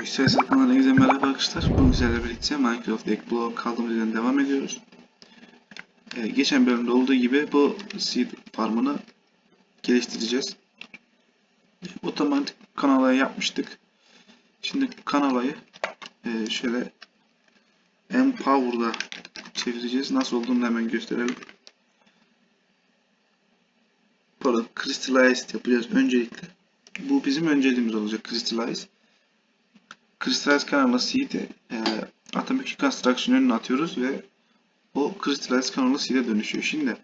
Yüksel kanalına herkese merhaba arkadaşlar. Bugün sizlerle birlikte Minecraft Ekblog kaldığımız yerden devam ediyoruz. Ee, geçen bölümde olduğu gibi bu seed farmını geliştireceğiz. Otomatik kanalayı yapmıştık. Şimdi kanalayı e, şöyle Empower'da çevireceğiz. Nasıl olduğunu hemen gösterelim. Pardon, Crystallized yapacağız öncelikle. Bu bizim önceliğimiz olacak Crystallize. Crystallize kanalına seed'i e, Atomic Construction önüne atıyoruz ve o Crystallize kanalına seed'e dönüşüyor. Şimdi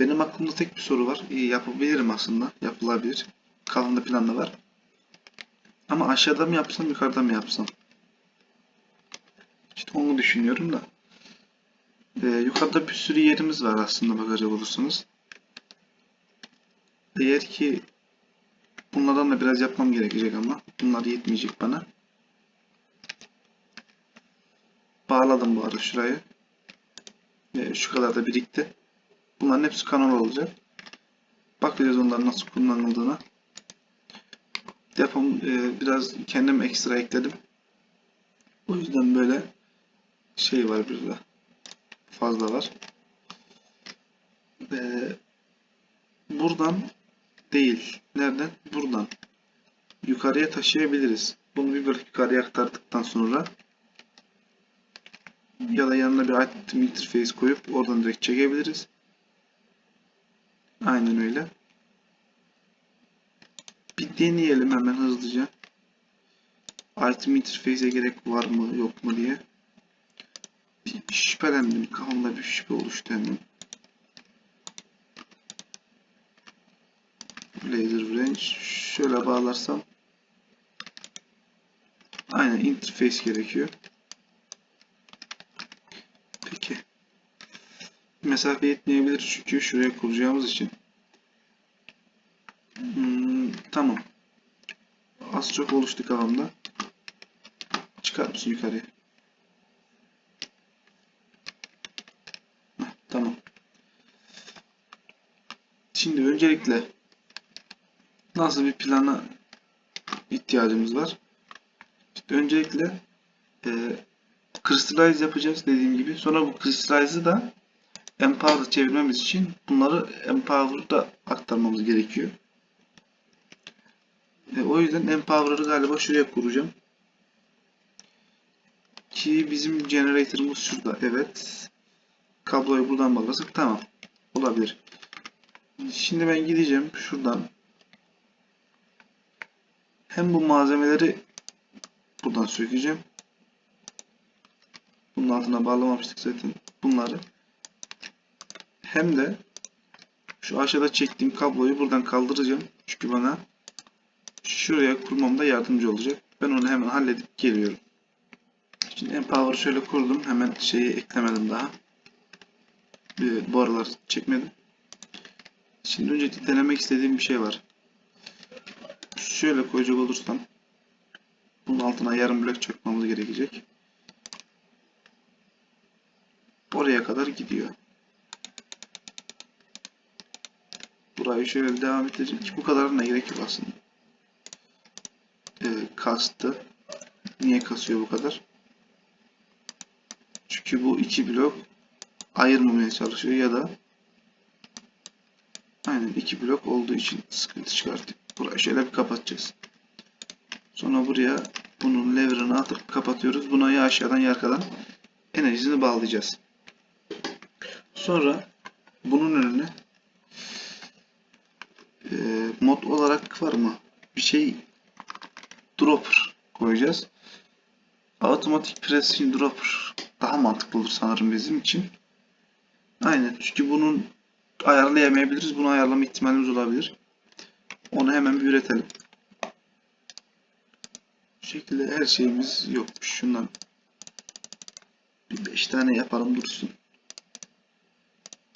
benim aklımda tek bir soru var. İyi, yapabilirim aslında. Yapılabilir. Kalında planda var. Ama aşağıda mı yapsam yukarıda mı yapsam? İşte onu düşünüyorum da. Ee, yukarıda bir sürü yerimiz var aslında bakacak olursanız. Eğer ki bunlardan da biraz yapmam gerekecek ama bunlar yetmeyecek bana. Bağladım bu arada şurayı. Ee, şu kadar da birikti. Bunların hepsi kanal olacak. Bakacağız onların nasıl kullanıldığına. Depom e, biraz kendim ekstra ekledim. O yüzden böyle şey var burada. Fazla var. Ee, buradan değil. Nereden? Buradan. Yukarıya taşıyabiliriz. Bunu bir böyle yukarıya aktardıktan sonra ya da yanına bir item interface koyup oradan direkt çekebiliriz. Aynen öyle. Bir deneyelim hemen hızlıca. Item interface'e gerek var mı yok mu diye. Bir şüphelendim. Kafamda bir şüphe oluştu hemen. Laser range. Şöyle bağlarsam. Aynen interface gerekiyor. Peki. Mesafe yetmeyebilir çünkü şuraya kuracağımız için. Hmm, tamam. Az çok oluştu kafamda. Çıkar mısın yukarıya? Heh, tamam. Şimdi öncelikle nasıl bir plana ihtiyacımız var? İşte öncelikle e, crystallize yapacağız dediğim gibi. Sonra bu crystallize'ı da Empower'a çevirmemiz için bunları Empower'da aktarmamız gerekiyor. E, o yüzden Empower'ı galiba şuraya kuracağım. Ki bizim generator'ımız şurada. Evet. Kabloyu buradan bağlasak tamam. Olabilir. Şimdi ben gideceğim şuradan. Hem bu malzemeleri buradan sökeceğim. Bunun altına bağlamamıştık zaten bunları. Hem de şu aşağıda çektiğim kabloyu buradan kaldıracağım. Çünkü bana şuraya kurmamda yardımcı olacak. Ben onu hemen halledip geliyorum. Şimdi Empower'ı şöyle kurdum. Hemen şeyi eklemedim daha. Bu aralar çekmedim. Şimdi önce denemek istediğim bir şey var. Şöyle koyacak olursam bunun altına yarım blok çakmamız gerekecek. Oraya kadar gidiyor. Burayı şöyle devam edeceğim ki bu kadarına gerek yok aslında. Ee, kastı. Niye kasıyor bu kadar? Çünkü bu iki blok ayırmamaya çalışıyor ya da aynen iki blok olduğu için sıkıntı çıkartıyor. Burayı şöyle bir kapatacağız. Sonra buraya bunun lever'ını atıp kapatıyoruz. Buna ya aşağıdan ya arkadan enerjisini bağlayacağız. Sonra bunun önüne e, mod olarak var mı? Bir şey dropper koyacağız. Automatic pressing dropper daha mantıklı olur sanırım bizim için. Aynen. Çünkü bunun ayarlayamayabiliriz. Bunu ayarlama ihtimalimiz olabilir. Onu hemen bir üretelim. Bu şekilde her şeyimiz yokmuş. Şundan bir 5 tane yapalım dursun.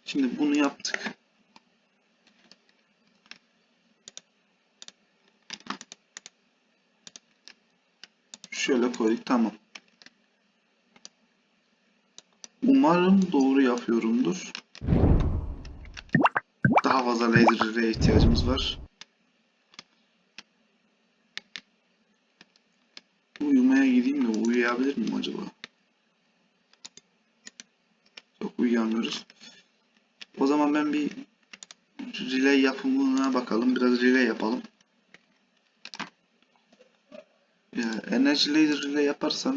Şimdi bunu yaptık. Şöyle koyduk. Tamam. Umarım doğru yapıyorumdur. Daha fazla laser'e ihtiyacımız var. Uyuyabilir miyim acaba? Çok uyuyamıyoruz. O zaman ben bir relay yapımına bakalım. Biraz relay yapalım. Ya, enerji laser relay yaparsam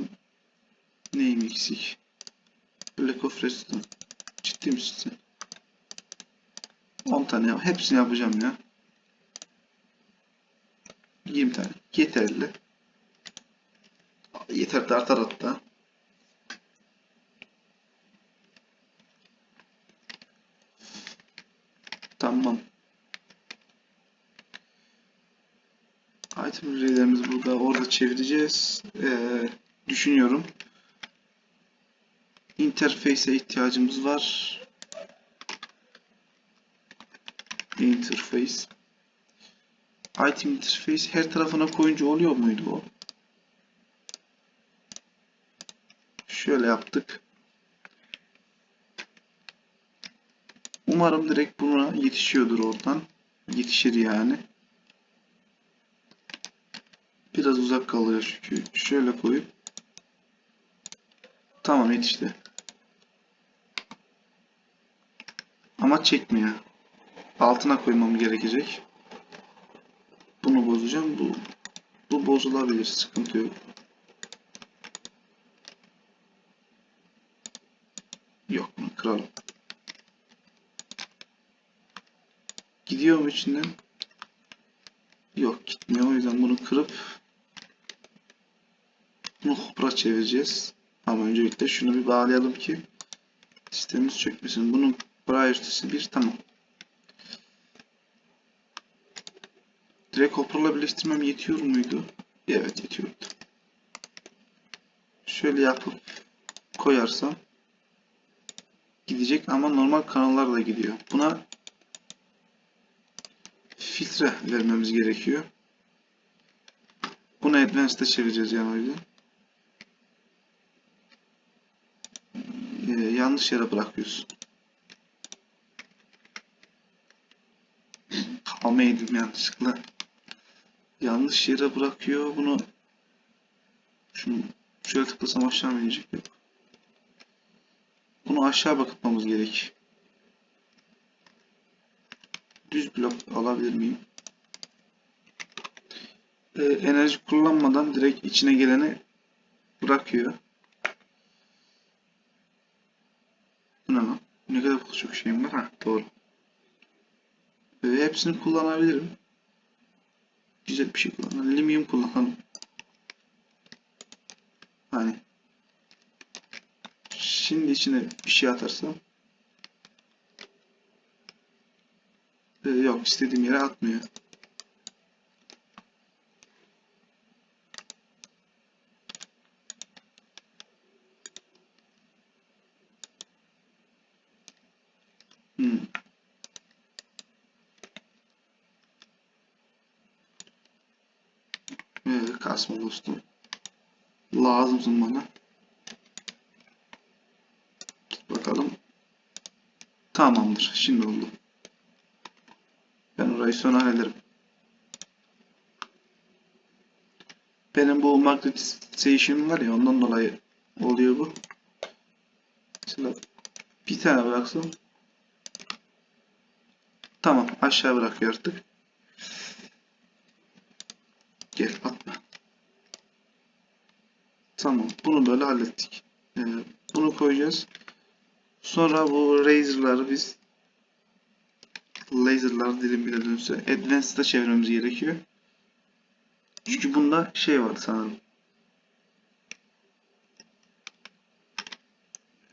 neyim eksik? Black of Redstone. Ciddi misin sen? 10 tane yap. Hepsini yapacağım ya. 20 tane. Yeterli. Yeter de artar hatta. Tamam. Item relay'lerimizi burada orada çevireceğiz. Ee, düşünüyorum. Interface'e ihtiyacımız var. Interface. Item interface her tarafına koyunca oluyor muydu o? Şöyle yaptık. Umarım direkt buna yetişiyordur oradan. Yetişir yani. Biraz uzak kalıyor çünkü. Şöyle koyup. Tamam yetişti. Ama çekmiyor. Altına koymam gerekecek. Bunu bozacağım. Bu bu bozulabilir. Sıkıntı yok bunu kıralım. Gidiyor mu içinden? Yok gitmiyor. O yüzden bunu kırıp bunu hopra çevireceğiz. Ama öncelikle şunu bir bağlayalım ki sistemimiz çökmesin. Bunun priority'si 1 tamam. Direkt hoparla birleştirmem yetiyor muydu? Evet yetiyordu. Şöyle yapıp koyarsam gidecek ama normal kanallar da gidiyor. Buna filtre vermemiz gerekiyor. Bunu Advanced'e çevireceğiz yani o. Ee, yanlış yere bırakıyorsun. Kalma yedim yanlışlıkla. Yanlış yere bırakıyor bunu. Şunu şöyle tıklasam aşağı inecek? Yok. Bunu aşağı bakıtmamız gerek. Düz blok alabilir miyim? Ee, enerji kullanmadan direkt içine geleni bırakıyor. Bu ne lan? Ne kadar çok şeyim var ha doğru. Ee, hepsini kullanabilirim. Güzel bir şey kullanalım. Limium kullanalım. Hani şimdi içine bir şey atarsam ee, yok istediğim yere atmıyor. Hmm. Ee, kasma dostum. Lazımsın bana. Bakalım. Tamamdır. Şimdi oldu. Sonra hallederim. Benim bu magnetization var ya ondan dolayı oluyor bu. Mesela bir tane bıraksam Tamam aşağı bırakıyor artık. Gel atma. Tamam bunu böyle hallettik. Ee, bunu koyacağız. Sonra bu razor'ları biz laser'lar dilim bile dönse advanced'a çevirmemiz gerekiyor. Çünkü bunda şey var sanırım.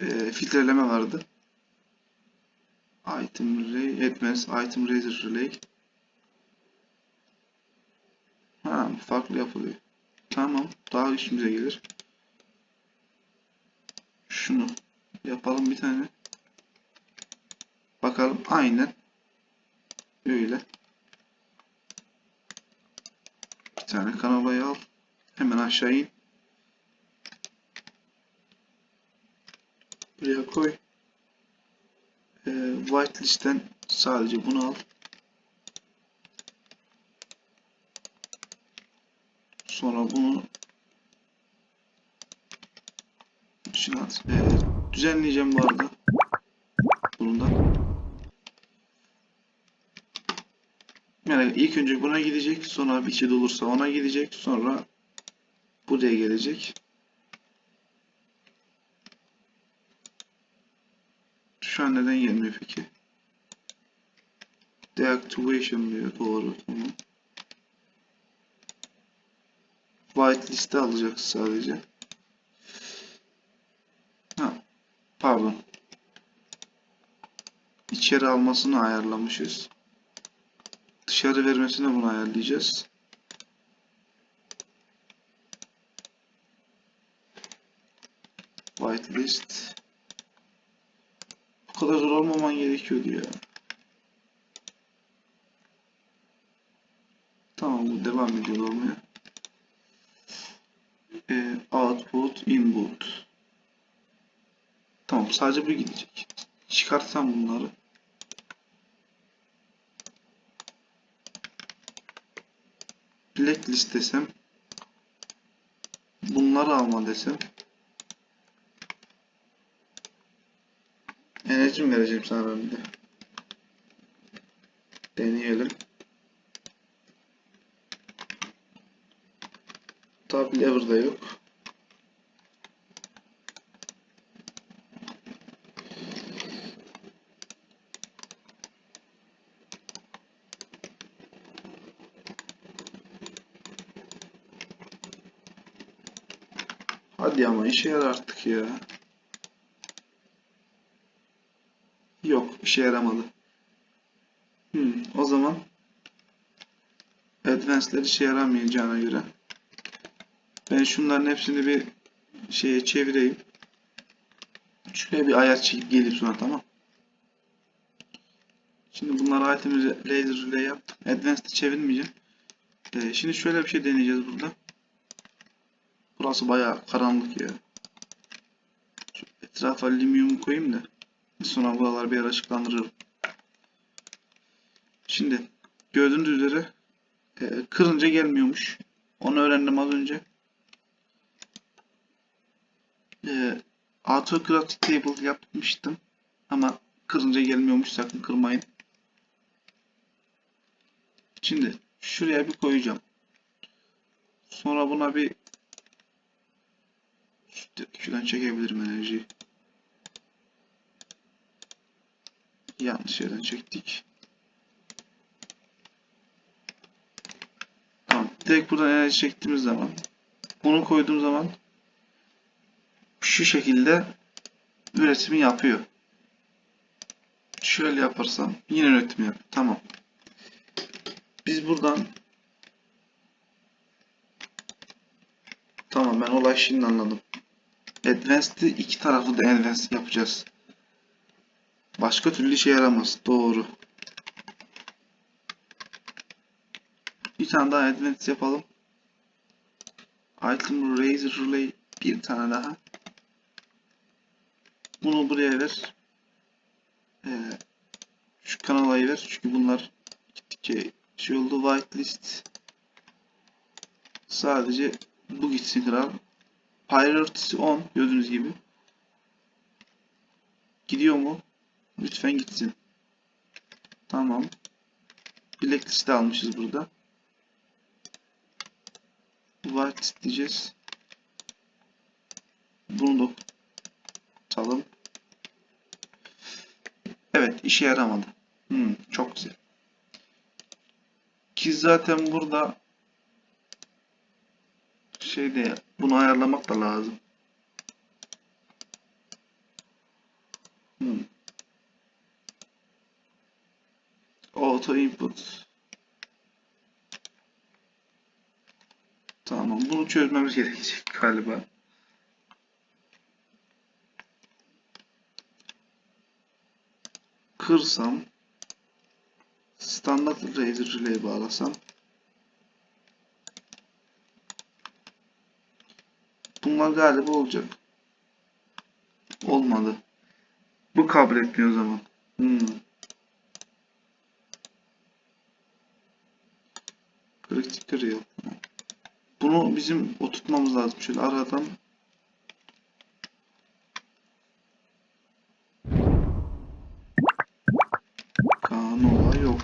Ee, filtreleme vardı. Item Relay, Advanced Item Razor Relay. Ha, farklı yapılıyor. Tamam, daha işimize gelir. Şunu yapalım bir tane. Bakalım aynen öyle. Bir tane kanalayı al. Hemen aşağı in. Buraya koy. Ee, whitelist'ten sadece bunu al. Sonra bunu at. Ee, düzenleyeceğim bu arada. Bunu da. Yani ilk önce buna gidecek. Sonra bir şey olursa ona gidecek. Sonra buraya gelecek. Şu an neden gelmiyor peki? Deactivation diyor. Doğru. Tamam. Whitelist'e alacak sadece. Ha, pardon. İçeri almasını ayarlamışız. Dışarı vermesini bunu ayarlayacağız. Whitelist. Bu kadar zor olmaman gerekiyordu ya. Tamam bu devam ediyor olmaya. Ee, output, input. Tamam sadece bu gidecek. Çıkartsam bunları. Blacklist desem. Bunları alma desem. Enerji vereceğim sana ben de? Deneyelim. Tabi lever'da yok. Hadi ama işe yarar artık ya. Yok, işe yaramadı. Hmm, o zaman Advanced'ler işe yaramayacağına göre ben şunların hepsini bir şeye çevireyim. Şuraya bir ayar çekip gelip sonra tamam. Şimdi bunları item laser relay yaptım. Advanced'ı çevirmeyeceğim. Ee, şimdi şöyle bir şey deneyeceğiz burada. Burası bayağı karanlık ya. Etrafa linyum koyayım da. Sonra buralar bir ara ışıklandırırım. Şimdi gördüğünüz üzere e, kırınca gelmiyormuş. Onu öğrendim az önce. E, autocratic table yapmıştım. Ama kırınca gelmiyormuş sakın kırmayın. Şimdi şuraya bir koyacağım. Sonra buna bir şuradan çekebilirim enerjiyi. Yanlış yerden çektik. Tamam. Direkt buradan enerji çektiğimiz zaman bunu koyduğum zaman şu şekilde üretimi yapıyor. Şöyle yaparsam yine üretim yap. Tamam. Biz buradan Tamam ben olay şimdi anladım. Advanced'ı iki taraflı da advanced yapacağız. Başka türlü işe yaramaz. Doğru. Bir tane daha advanced yapalım. Item Razor Relay bir tane daha. Bunu buraya ver. Ee, şu kanala ver. Çünkü bunlar gittikçe şey oldu. Whitelist. Sadece bu gitsin kral. Priority 10 gördüğünüz gibi. Gidiyor mu? Lütfen gitsin. Tamam. Blacklist almışız burada. Whitelist diyeceğiz. Bunu da tutalım. Evet işe yaramadı. Hmm, çok güzel. Ki zaten burada şeyde bunu ayarlamak da lazım. Hmm. Auto input. Tamam bunu çözmemiz gerekecek galiba. Kırsam standart Razor Relay bağlasam Bunlar galiba olacak. Olmadı. Bu kabul etmiyor o zaman. Hmm. Kritik kırıyor. Bunu bizim oturtmamız lazım. Şöyle aradan Kanola yok.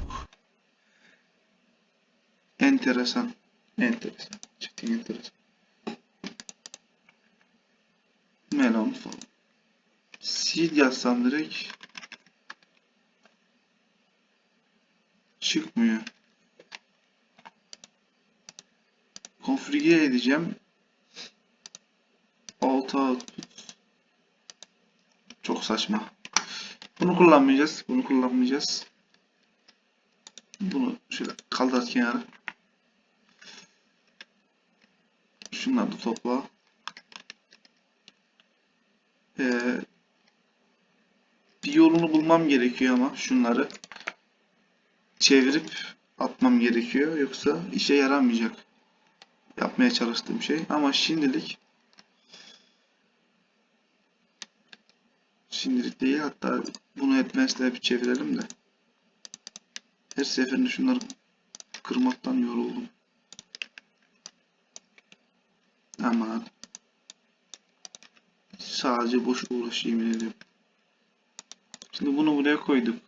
Enteresan. Enteresan. Ciddi enteresan. Melon falan. Seed yazsam direkt çıkmıyor. Konfigüre edeceğim. Output. Çok saçma. Bunu kullanmayacağız. Bunu kullanmayacağız. Bunu şöyle kaldır kenara. Şunları da topla. Ee, bir yolunu bulmam gerekiyor ama şunları çevirip atmam gerekiyor. Yoksa işe yaramayacak. Yapmaya çalıştığım şey. Ama şimdilik şimdilik değil. Hatta bunu Advanced'e bir çevirelim de. Her seferinde şunları kırmaktan yoruldum. Aman. Sadece boş uğraş yemin ediyorum. Şimdi bunu buraya koyduk.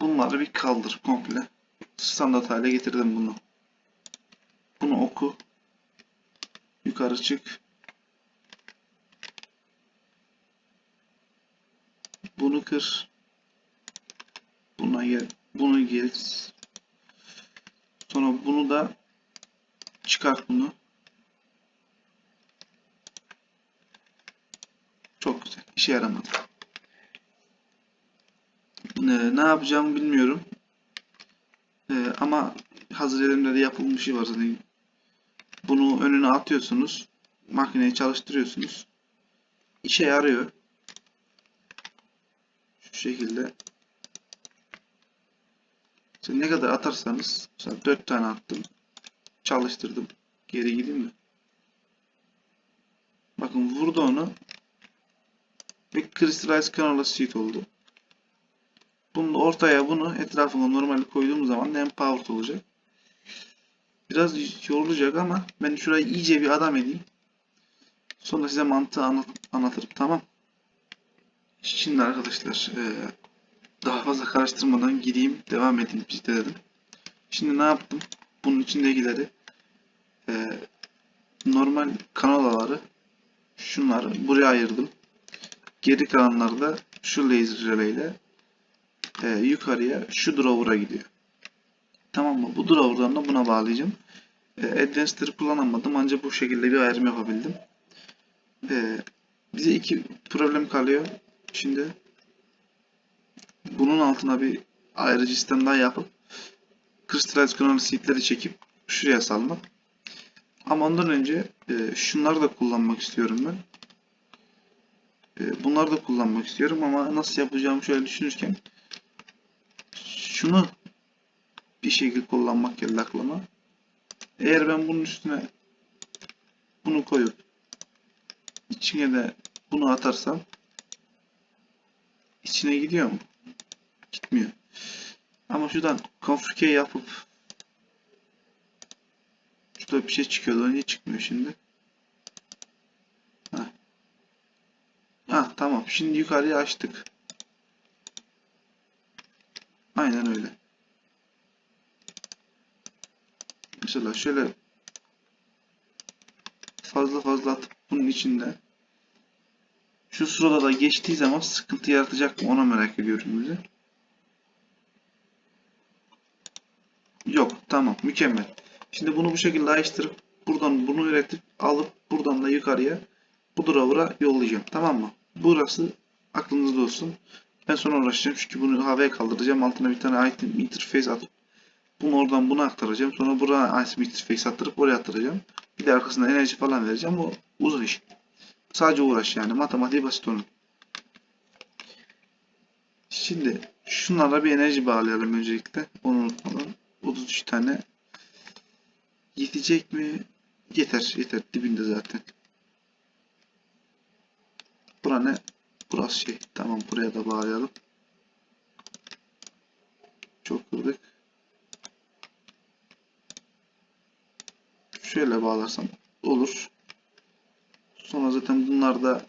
Bunları bir kaldır komple. Standart hale getirdim bunu. Bunu oku. Yukarı çık. Bunu kır. Buna gel. Bunu geç. Sonra bunu da çıkart bunu. Çok güzel. İşe yaramadı. Ee, ne yapacağımı bilmiyorum. Ee, ama hazır elimde de yapılmış şey var zaten. Bunu önüne atıyorsunuz. Makineyi çalıştırıyorsunuz. İşe yarıyor. Şu şekilde. Siz ne kadar atarsanız mesela 4 tane attım. Çalıştırdım. Geri gideyim mi? Bakın vurdu onu. Ve Crystallize Canola Seed oldu. Bunu ortaya bunu etrafına normal koyduğum zaman en powerful olacak. Biraz yorulacak ama ben şurayı iyice bir adam edeyim. Sonra size mantığı anlat anlatırım tamam. Şimdi arkadaşlar eee, daha fazla karıştırmadan gideyim devam edeyim işte dedim. Şimdi ne yaptım? Bunun içindekileri eee, normal kanalaları şunları buraya ayırdım. Geri kalanları da şu laser ile e, yukarıya şu drawer'a gidiyor. Tamam mı? Bu drawer'dan da buna bağlayacağım. E, Advanced'ı kullanamadım ancak bu şekilde bir ayrım yapabildim. E, bize iki problem kalıyor. Şimdi bunun altına bir ayrıcı sistem daha yapıp Crystallize Chrono Seed'leri çekip şuraya salmak. Ama ondan önce e, şunları da kullanmak istiyorum ben. E, bunları da kullanmak istiyorum ama nasıl yapacağımı şöyle düşünürken şunu bir şekilde kullanmak geldi. Eğer ben bunun üstüne bunu koyup içine de bunu atarsam içine gidiyor mu? Gitmiyor. Ama şuradan configure yapıp şurada bir şey çıkıyordu. Niye çıkmıyor şimdi? Ha tamam. Şimdi yukarıya açtık. Aynen öyle. Mesela şöyle fazla fazla atıp bunun içinde şu sırada da geçtiği zaman sıkıntı yaratacak mı ona merak ediyorum bize. Yok tamam mükemmel. Şimdi bunu bu şekilde açtırıp buradan bunu üretip alıp buradan da yukarıya bu drawer'a yollayacağım. Tamam mı? Burası aklınızda olsun. Ben sonra uğraşacağım çünkü bunu havaya kaldıracağım. Altına bir tane item interface atıp bunu oradan buna aktaracağım. Sonra buraya item interface attırıp oraya attıracağım. Bir de arkasında enerji falan vereceğim. O uzun iş. Sadece uğraş yani. Matematiği basit onun. Şimdi şunlara bir enerji bağlayalım öncelikle. Onu unutmadan. 33 tane yetecek mi? Yeter. Yeter. Dibinde zaten. Bura ne? Burası şey. Tamam buraya da bağlayalım. Çok kırdık. Şöyle bağlarsam olur. Sonra zaten bunlar da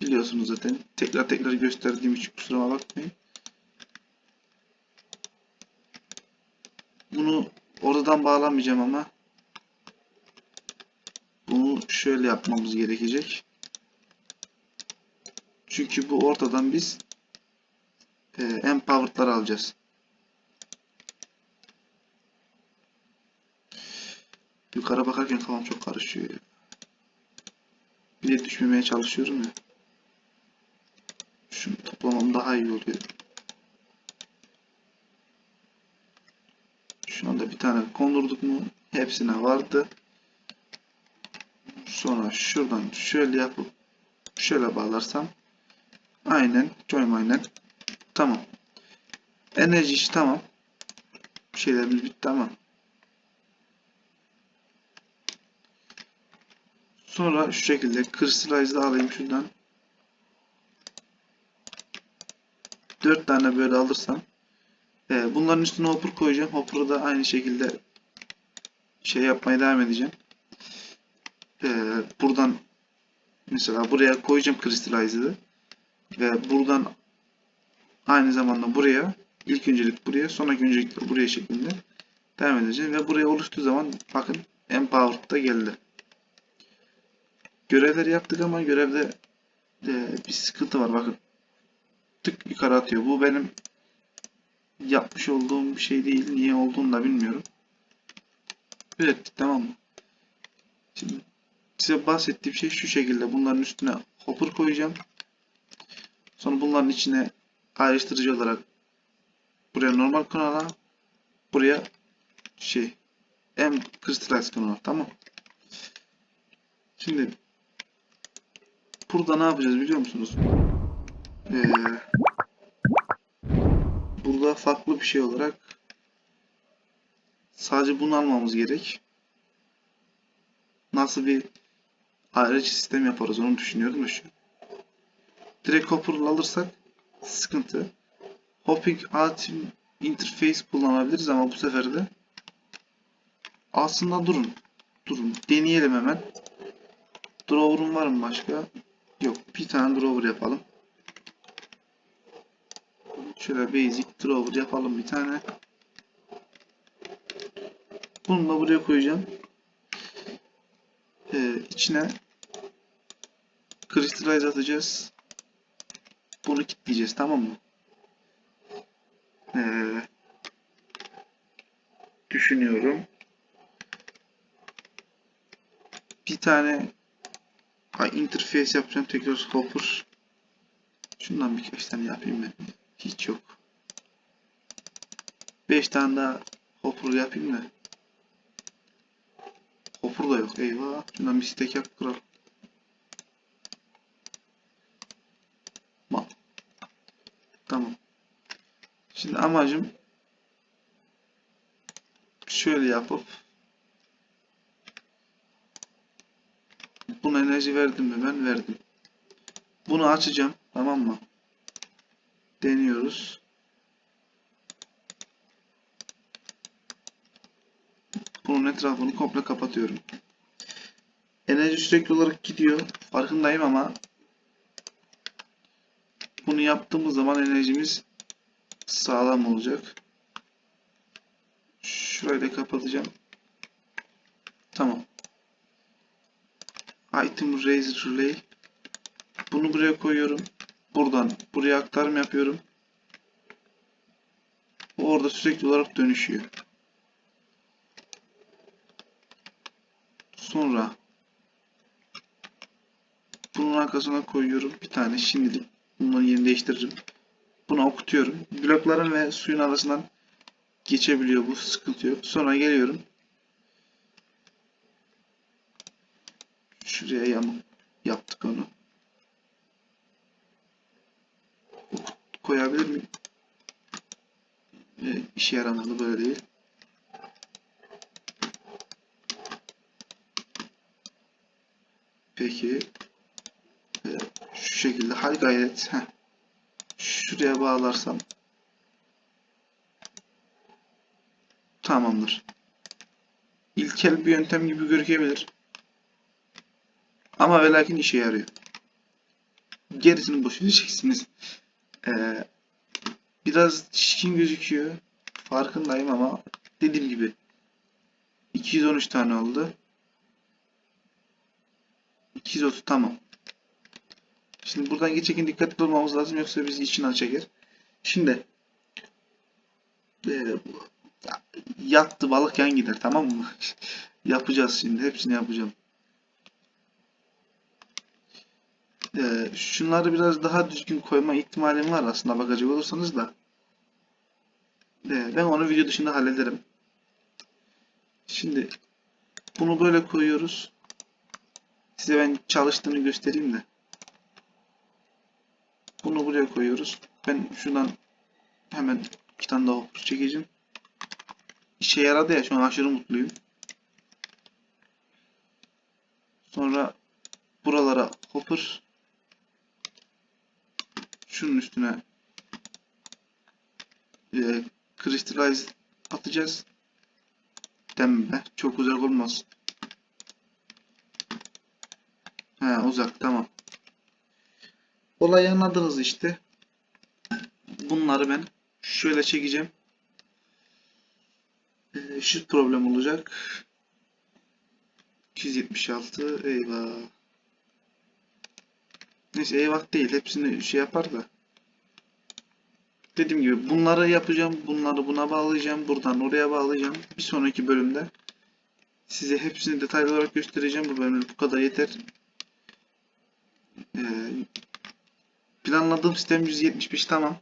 biliyorsunuz zaten. Tekrar tekrar gösterdiğim için kusuruma bakmayın. bunu oradan bağlamayacağım ama bunu şöyle yapmamız gerekecek. Çünkü bu ortadan biz e, empowered'ları alacağız. Yukarı bakarken kafam çok karışıyor. Bir de düşmemeye çalışıyorum ya. Şunu toplamam daha iyi oluyor. Şu anda bir tane kondurduk mu hepsine vardı. Sonra şuradan şöyle yapıp şöyle bağlarsam aynen join aynen tamam. Enerji işi tamam. Şeylerimiz bitti ama. Sonra şu şekilde crystallize'ı alayım şuradan. 4 tane böyle alırsam e, bunların üstüne hopper koyacağım. Hopper'ı da aynı şekilde şey yapmaya devam edeceğim. E, buradan mesela buraya koyacağım crystallize'ı ve buradan aynı zamanda buraya ilk öncelik buraya sonraki öncelik buraya şeklinde devam edeceğim ve buraya oluştuğu zaman bakın empowered da geldi. Görevleri yaptık ama görevde e, bir sıkıntı var bakın. Tık yukarı atıyor. Bu benim yapmış olduğum bir şey değil. Niye olduğunu da bilmiyorum. Ürettik tamam mı? Şimdi size bahsettiğim şey şu şekilde. Bunların üstüne hopper koyacağım. Sonra bunların içine ayrıştırıcı olarak buraya normal kanala buraya şey M crystallize kanal tamam. Şimdi burada ne yapacağız biliyor musunuz? Ee, burada farklı bir şey olarak sadece bunu almamız gerek. Nasıl bir ayrıcı sistem yaparız onu düşünüyorum da şu. Direkt Hopper'la alırsak sıkıntı. Hopping Ultimate Interface kullanabiliriz ama bu sefer de aslında durun. Durun. Deneyelim hemen. Drawer'un var mı başka? Yok. Bir tane drawer yapalım. Şöyle basic drawer yapalım bir tane. Bunu da buraya koyacağım. Ee, içine crystallize atacağız. Bunu kilitleyeceğiz tamam mı? Ee, düşünüyorum. Bir tane Ay interface yapacağım tekrar hopper. Şundan birkaç tane yapayım ben. Hiç yok. 5 tane daha hopper yapayım da. Hopper da yok eyvah. Şundan bir stack yap kral. Mal. Tamam. Şimdi amacım şöyle yapıp Buna enerji verdim mi? Ben verdim. Bunu açacağım. Tamam mı? Deniyoruz. Bunun etrafını komple kapatıyorum. Enerji sürekli olarak gidiyor. Farkındayım ama bunu yaptığımız zaman enerjimiz sağlam olacak. Da kapatacağım. Tamam. Item Raise Relay. Bunu buraya koyuyorum. Buradan buraya aktarım yapıyorum. Bu orada sürekli olarak dönüşüyor. Sonra bunun arkasına koyuyorum. Bir tane şimdilik bunların yerini değiştiririm. Bunu okutuyorum. Blokların ve suyun arasından geçebiliyor bu. Sıkıntı yok. Sonra geliyorum. Şuraya yamuk yaptık onu. Koyabilir miyim? Ee, işe yaramadı böyle değil. Peki. Ee, şu şekilde hal gayret. Heh. Şuraya bağlarsam. Tamamdır. İlkel bir yöntem gibi gözükebilir. Ama ve lakin işe yarıyor. Gerisini boş vereceksiniz. Ee, biraz şişkin gözüküyor. Farkındayım ama dediğim gibi 213 tane oldu. 230 tamam. Şimdi buradan geçerken dikkatli olmamız lazım yoksa bizi içinden çeker. Şimdi e, yattı balık yan gider tamam mı? Yapacağız şimdi. Hepsini yapacağım. E, şunları biraz daha düzgün koyma ihtimalim var aslında bakacak olursanız da. E, ben onu video dışında hallederim. Şimdi bunu böyle koyuyoruz. Size ben çalıştığını göstereyim de. Bunu buraya koyuyoruz. Ben şuradan hemen iki tane daha hopper çekeceğim. İşe yaradı ya şu an aşırı mutluyum. Sonra buralara hopper şunun üstüne e, crystallize atacağız. Demme. Çok uzak olmaz. He uzak tamam. Olayı anladınız işte. Bunları ben şöyle çekeceğim. Ee, şu problem olacak. 276 eyvah. Neyse eyvah değil. Hepsini şey yapar da. Dediğim gibi bunları yapacağım. Bunları buna bağlayacağım. Buradan oraya bağlayacağım. Bir sonraki bölümde size hepsini detaylı olarak göstereceğim. Bu bölümde bu kadar yeter. Ee, planladığım sistem 175 tamam.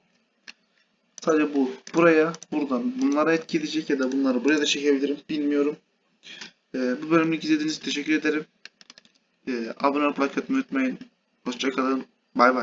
Sadece bu. Buraya, buradan bunlara etki edecek ya da bunları buraya da çekebilirim. Bilmiyorum. Ee, bu bölümü izlediğiniz için teşekkür ederim. Ee, abone olup like atmayı unutmayın. Hoşçakalın. Bay bay.